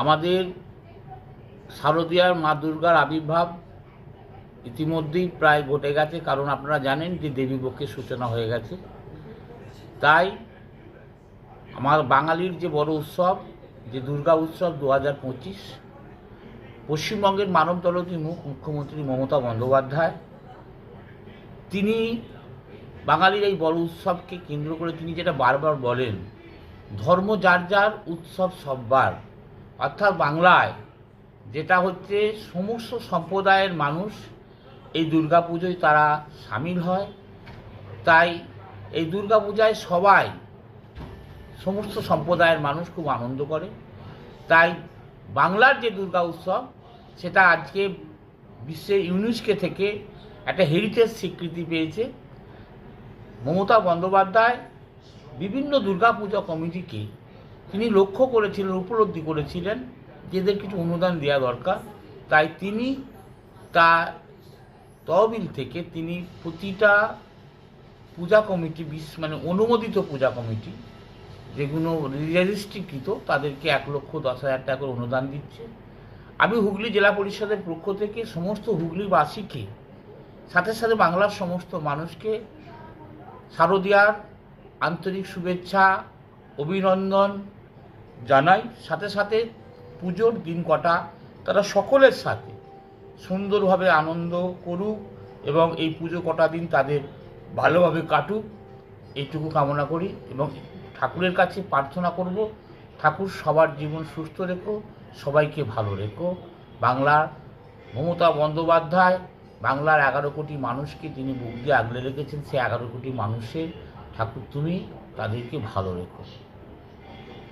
আমাদের শারদীয়ার মা দুর্গার আবির্ভাব ইতিমধ্যেই প্রায় ঘটে গেছে, কারণ আপনারা জানেন যে দেবীপক্ষের সূচনা হয়ে গেছে। তাই আমার বাঙালির যে বড় উৎসব, যে দুর্গা উৎসব দু হাজার পঁচিশ, পশ্চিমবঙ্গের মানবদলতি মুখ মুখ্যমন্ত্রী মমতা বন্দ্যোপাধ্যায়, তিনি বাঙালির এই বড় উৎসবকে কেন্দ্র করে তিনি যেটা বারবার বলেন, ধর্ম যার যার উৎসব সববার। অর্থাৎ বাংলায় যেটা হচ্ছে সমস্ত সম্প্রদায়ের মানুষ এই দুর্গাপুজোয় তারা সামিল হয়। তাই এই দুর্গাপূজায় সবাই সমস্ত সম্প্রদায়ের মানুষ খুব আনন্দ করে। তাই বাংলার যে দুর্গা উৎসব, সেটা আজকে বিশ্বের ইউনেস্কো থেকে একটা হেরিটেজ স্বীকৃতি পেয়েছে। মমতা বন্দ্যোপাধ্যায় বিভিন্ন দুর্গাপূজা কমিটিকে তিনি লক্ষ্য করেছিলেন, উপলব্ধি করেছিলেন যে এদের কিছু অনুদান দেওয়া দরকার। তাই তিনি তা তহবিল থেকে তিনি প্রতিটা পূজা কমিটি, বিশ মানে অনুমোদিত পূজা কমিটি, যেগুলো রেজিস্ট্রিকৃত, তাদেরকে এক লক্ষ দশ হাজার টাকা করে অনুদান দিচ্ছে। আমি হুগলি জেলা পরিষদের পক্ষ থেকে সমস্ত হুগলিবাসীকে, সাথে সাথে বাংলার সমস্ত মানুষকে শারদীয়ার আন্তরিক শুভেচ্ছা, অভিনন্দন জানাই, সাথে সাথে পুজোর দিন কটা তারা সকলের সাথে সুন্দরভাবে আনন্দ করুক এবং এই পুজো কটা দিন তাদের ভালোভাবে কাটুক, এইটুকু কামনা করি এবং ঠাকুরের কাছে প্রার্থনা করব, ঠাকুর সবার জীবন সুস্থ রেখো, সবাইকে ভালো রেখো। বাংলার মমতা বন্দ্যোপাধ্যায়, বাংলার এগারো কোটি মানুষকে তিনি বুক দিয়ে আগলে রেখেছেন সেই এগারো কোটি মানুষের, ঠাকুর তুমি তাদেরকে ভালো রেখো।